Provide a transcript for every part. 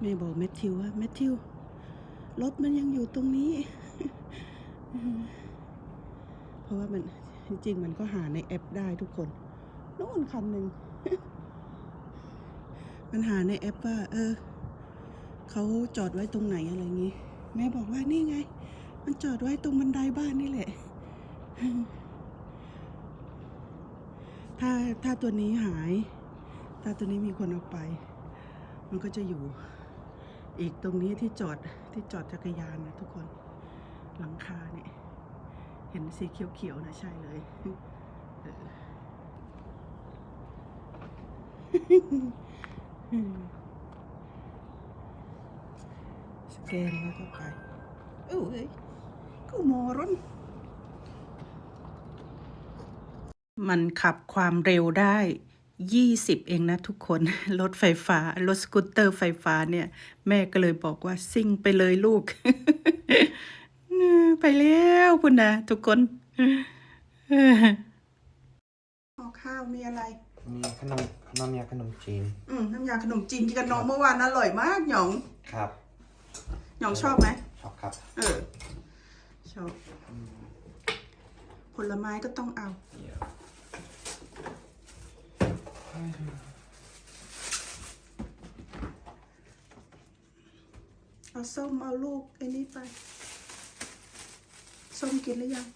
แม่บอกแมทธิวว่าแมทธิวรถมันยังอยู่ตรงนี้ เพราะว่ามันจริงๆมันก็หาในแอปได้ทุกคนนู่นคันหนึ่งมันหาในแอปว่า เออเขาจอดไว้ตรงไหนอะไรอย่างงี้ แม่บอกว่านี่ไง มันจอดไว้ตรงบันไดบ้านนี่แหละ ถ้าถ้าตัวนี้หาย ถ้าตัวนี้มีคนเอาไป มันก็จะอยู่ อีกตรงนี้ที่จอดที่จอดจักรยานนะทุกคนหลังคาเนี่ยเห็นสีเขียวๆนะใช่เลยสแกนแล้วก็ไปเอ้ยกูมอรอนมันขับความเร็วได้ 20 เองนะทุกคน รถไฟฟ้า รถสกูตเตอร์ไฟฟ้าเนี่ย แม่ก็เลยบอกว่าซิ่งไปเลยลูก ไปแล้วพุ่นนะทุกคนห่อข้าวมีอะไร มีขนมน้ำยาขนมจีน อืมน้ำยาขนมจีนที่กันน้องเมื่อวานอร่อยมากหยองครับหยองชอบไหมชอบครับ เออ ชอบ ผลไม้ก็ต้องเอา เอาส้มเอาลูกไอ้นี่ไป ส้มกินหรือยัง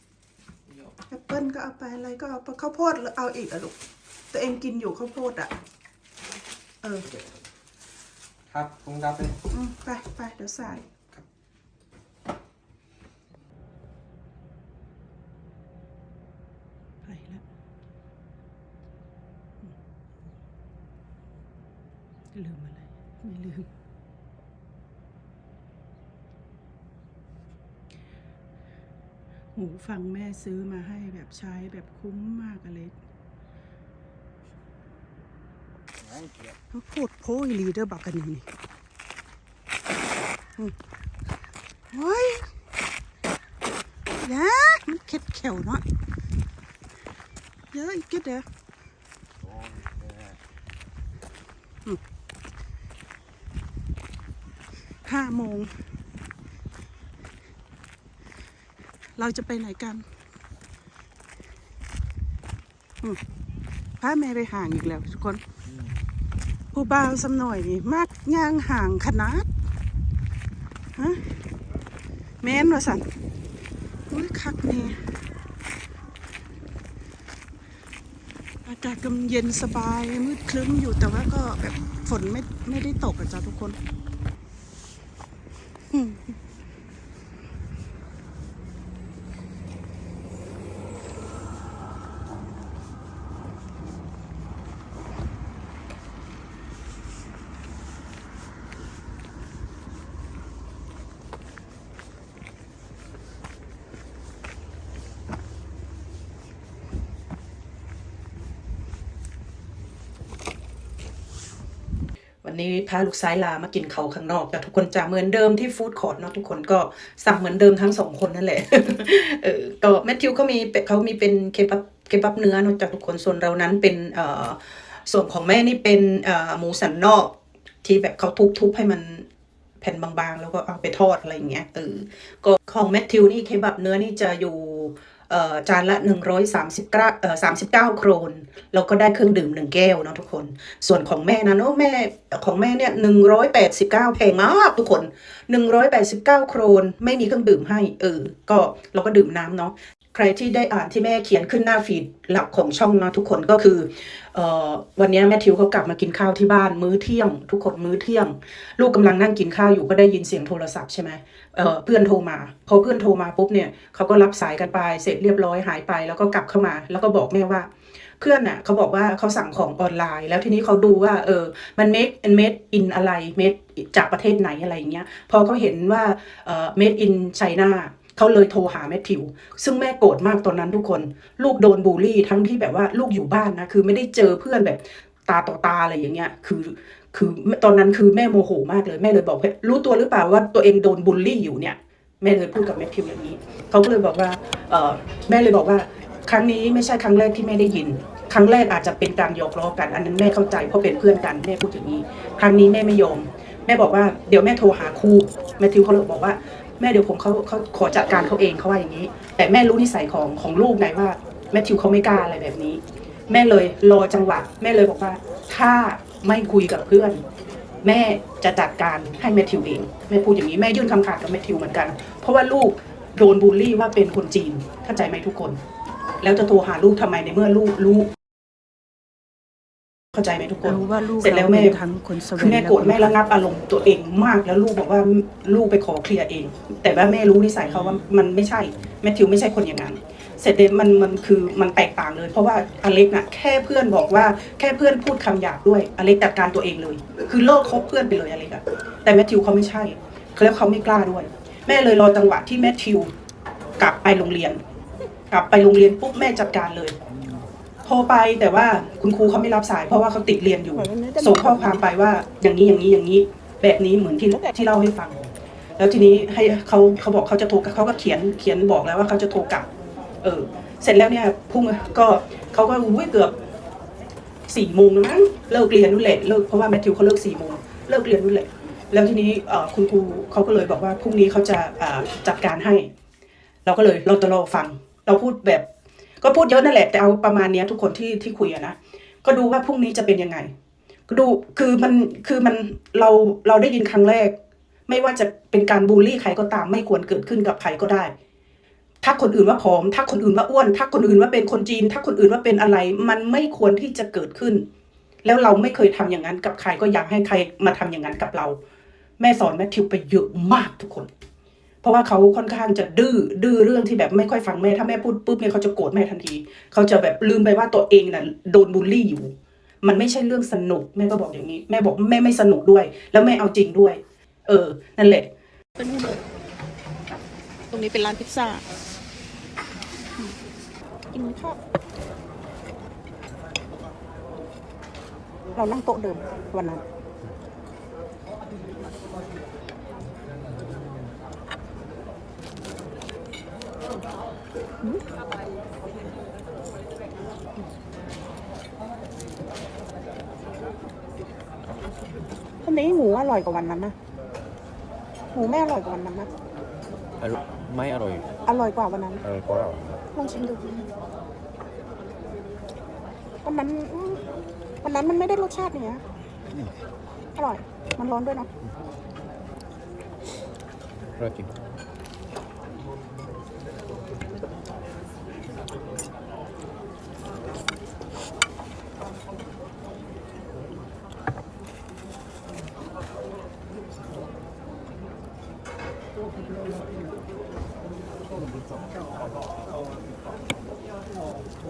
แอปเปิ้ลก็เอาไปอะไรก็เอาไปข้าวโพดหรือเอาอีกอะลูก ตัวเองกินอยู่ข้าวโพดอะเออ ครับผมรับเลยอืมไปไปเดี๋ยวใส่ไปแล้วอืม ลืมอะไร ไม่ลืม หูฟังแม่ซื้อมาให้แบบใช้แบบคุ้มมากอะไรเขาโคตรโพยลีเดอร์บักกันนี่เฮ้ยยามันเข็ดเขียวเนาะเยอะอีกเก็ดเด้ออืม ห้าโมง เราจะไปไหนกันอืมพาแม่ไปห่างอีกแล้วทุกคน ผู้บ่าวสำหน่อยนี่มากย่างห่างขนาดฮะแม่นว่าสันอุ้ยคักนี่อากาศกำลังเย็นสบายมืดครึ้มอยู่แต่ว่าก็แบบฝนไม่ไม่ได้ตกอะจ้ะทุกคน อื นี้พาลูกซ้ายลามากินเขาข้างนอกแต่ทุกคนจะเหมือนเดิมที่ฟู้ดคอร์ทเนาะทุกคนก็สั่งเหมือนเดิมทั้งสองคนนั่นแหละเออก็แมทธิวเขามีเขามีเป็นเคบับเคบับเนื้อนอกจากทุกคนส่วนเรานั้นเป็นเอ่อส่วนของแม่นี่เป็นเอ่อหมูสันนอกที่แบบเขาทุบๆให้มันแผ่นบางๆ แล้วก็เอาไปทอดอะไรอย่างเงี้ยเออก็ของแมทธิวนี่เคบับเนื้อนี่จะอยู่ จานละ 139เอ่อ39 โครน แล้วก็ได้เครื่องดื่มหนึ่งแก้วเนาะทุกคน ส่วนของแม่นะเนาะแม่ของแม่เนี่ยหนึ่งร้อยแปดสิบเก้าแพงมากทุกคนหนึ่งร้อยแปดสิบเก้าโครน ไม่มีเครื่องดื่มให้ เออ ก็เราก็ดื่มน้ำเนาะ รที่ได้อ่านที่แม่เขียนขึ้นหน้าฟีดหลักของช่องเนาะทุกคนก็คือเออวันนี้แม่ทิวเขากลับมากินข้าวที่บ้านมื้อเที่ยง ทุกคนมื้อเที่ยง ลูกกำลังนั่งกินข้าวอยู่ก็ได้ยินเสียงโทรศัพท์ใช่ไหมเออเพื่อนโทรมาพอเพื่อนโทรมาปุ๊บเนี่ยเขาก็รับสายกันไปเสร็จเรียบร้อยหายไป แล้วก็กลับเข้ามา แล้วก็บอกแม่ว่า เพื่อนน่ะเขาบอกว่าเขาสั่งของออนไลน์ แล้วทีนี้เขาดูว่าเออมัน make and made in อะไร made จากประเทศไหนอะไรอย่างเงี้ยพอเขาเห็นว่าเออ made in China เขาเลยโทรหาแมทธิว ซึ่งแม่โกรธมากตอนนั้นทุกคน ลูกโดนบูลลี่ทั้งที่แบบว่าลูกอยู่บ้านนะ คือไม่ได้เจอเพื่อนแบบตาต่อตาอะไรอย่างเงี้ย คือคือตอนนั้นคือแม่โมโหมากเลยแม่เลยบอกรู้ตัวหรือเปล่าว่าตัวเองโดนบูลลี่อยู่เนี่ยแม่เลยพูดกับแมทธิวอย่างนี้เขาก็เลยบอกว่าเออแม่เลยบอกว่า ครั้งนี้ไม่ใช่ครั้งแรกที่แม่ได้ยิน ครั้งแรกอาจจะเป็นการยอกล้อกัน อันนั้นแม่เข้าใจเพราะเป็นเพื่อนกันแม่พูดอย่างนี้ ครั้งนี้แม่ไม่ยอมแม่บอกว่าเดี๋ยวแม่โทรหาครูแมทธิวเขาเลยบอกว่า แม่เดี๋ยวผมเขาเขาขอจัดการเขาเองเขาว่าอย่างนี้ แต่แม่รู้นิสัยของของลูกไงว่าแมทธิวเขาไม่กล้าอะไรแบบนี้ แม่เลยรอจังหวะ แม่เลยบอกว่า ถ้าไม่คุยกับเพื่อน แม่จะจัดการให้แมทธิวเองแม่พูดอย่างนี้แม่ยื่นคำขาดกับแมทธิวเหมือนกัน เพราะว่าลูกโดนบูลลี่ว่าเป็นคนจีนเข้าใจไหมทุกคน แล้วจะโทรหาลูกทำไมในเมื่อลูกรู้ เข้าใจไหมทุกคนรู้ว่าลูกเสร็จแล้วแม่ราเป็นทั้งคนสเวคือแม่โกรธแม่ระงับอารมณ์ตัวเองมากแล้วลูกบอกว่าลูกไปขอเคลียร์เอง แต่ว่าแม่รู้นิสัยเขาว่ามันไม่ใช่แมทธิวไม่ใช่คนอย่างนั้นเสร็จเลยมันมันคือมันแตกต่างเลย เพราะว่าอเล็กน่ะแค่เพื่อนบอกว่าแค่เพื่อนพูดคำหยาบด้วยอเล็กจัดการตัวเองเลย คือเลิกคบเพื่อนไปเลยอเล็กอะแต่แมทธิวเขาไม่ใช่แล้วเขาไม่กล้าด้วย แม่เลยรอจังหวะที่แมทธิวกลับไปโรงเรียน กลับไปโรงเรียนปุ๊บแม่จัดการเลยโทรไปแต่ว่าคุณครูเขาไม่รับสายเพราะว่าเขาติดเรียนอยู่ ส่งข้อความไปว่าอย่างนี้อย่างนี้อย่างนี้ แบบนี้เหมือนที่ที่เล่าให้ฟัง แล้วทีนี้ให้เขาเขาบอกเขาจะโทรเขาก็เขียนเขียนบอกแล้วว่าเขาจะโทรกลับ เออ เสร็จแล้วเนี่ยพรุ่งก็เขาก็อุ้ยเกือบสี่โมงแล้วมั้งเลิกเรียนนู่นแหละเลิกเพราะว่าแมทธิวเขาเลิกสี่โมงเลิกเรียนนู่นแหละแล้วทีนี้เอ่อคุณครูเขาก็เลยบอกว่าพรุ่งนี้เขาจะอ่าจัดการให้ เราก็เลยเราจะรอฟัง เราพูดแบบ ก็พูดเยอะนั่นแหละแต่เอาประมาณนี้ทุกคนที่ที่คุยอะนะก็ดูว่าพรุ่งนี้จะเป็นยังไงก็ดูคือมันคือมันเราเราได้ยินครั้งแรก ไม่ว่าจะเป็นการบูลลี่ใครก็ตามไม่ควรเกิดขึ้นกับใครก็ได้ถ้าคนอื่นว่าผอมถ้าคนอื่นว่าอ้วนถ้าคนอื่นว่าเป็นคนจีนถ้าคนอื่นว่าเป็นอะไร มันไม่ควรที่จะเกิดขึ้น แล้วเราไม่เคยทำอย่างนั้นกับใครก็อยากให้ใครมาทำอย่างนั้นกับเรา แม่สอนแม่ทิวไปเยอะมากทุกคน เพราะว่าเขาค่อนข้างจะดื้อดื้อเรื่องที่แบบไม่ค่อยฟังแม่ถ้าแม่พูดปุ๊บเนี่ยเขาจะโกรธแม่ทันที เขาจะแบบลืมไปว่าตัวเองน่ะโดนบูลลี่อยู่ มันไม่ใช่เรื่องสนุกแม่ก็บอกอย่างนี้ แม่บอกแม่ไม่สนุกด้วย แล้วแม่เอาจริงด้วย เออ นั่นแหละเป็นนู่นเลยตรงนี้เป็นร้านพิซซ่ากินข้าวเรานั่งโต๊ะเดิมวันนั้น วันนี้หมูอร่อยกว่าวันนั้นนะหมูไม่อร่อยกว่าวันนั้นนะอร่อยไม่อร่อยอร่อยกว่าวันนั้นอร่อยกว่าเราลองชิมดูวันนั้นอืมวันนั้นมันไม่ได้รสชาติเนี้ยอร่อย มันร้อนด้วยเนาะ อร่อยจริง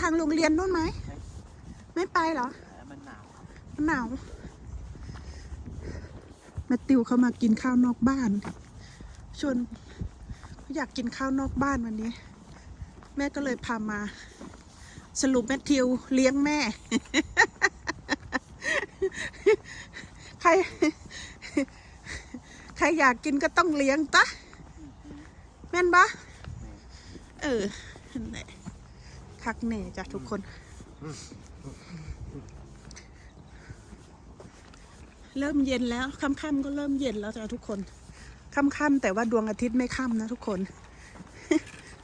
ทางโรงเรียนนู่นไหม ไม่ไปเหรอ มันหนาวมันหนาวแมตติวเขามากินข้าวนอกบ้านชวนอยากกินข้าวนอกบ้านวันนี้ แม่ก็เลยพามา สรุปแมทธิวเลี้ยงแม่ ใคร ใครอยากกินก็ต้องเลี้ยงตะแม่นปะเออนั่นแหละ คักแน่จ้ะทุกคน เริ่มเย็นแล้วค่ำๆก็เริ่มเย็นแล้วจ้ะทุกคนค่ำๆแต่ว่าดวงอาทิตย์ไม่ค่ำนะทุกคน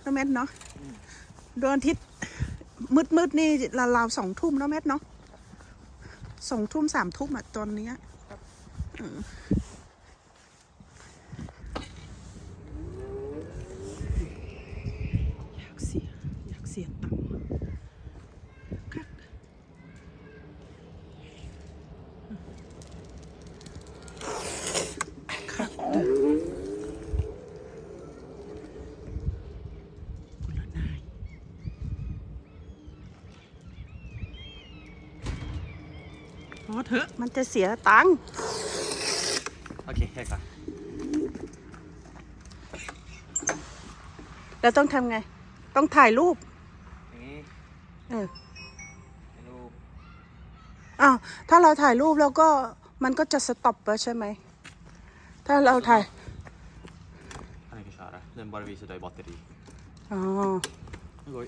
น้องแมทเนาะดวงอาทิตย์มืดๆนี่ราวๆสองทุ่มเนาะแมทเนาะสองทุ่มสามทุ่มอะตอนเนี้ยากเสียอยากเสียตังค์คัก ค่ะกุลนายพอเถอะ มันจะเสียตังค์ โอเคค่ะแล้วต้องทำไง ต้องถ่ายรูป อย่างนี้เออ ให้รูปอ้าว ถ้าเราถ่ายรูปแล้วก็มันก็จะสต็อปแล้วใช่ไหม ถ้าเราถ่าย kan ikke kjøre. Den bare viser deg batteri. อ๋อ Oi.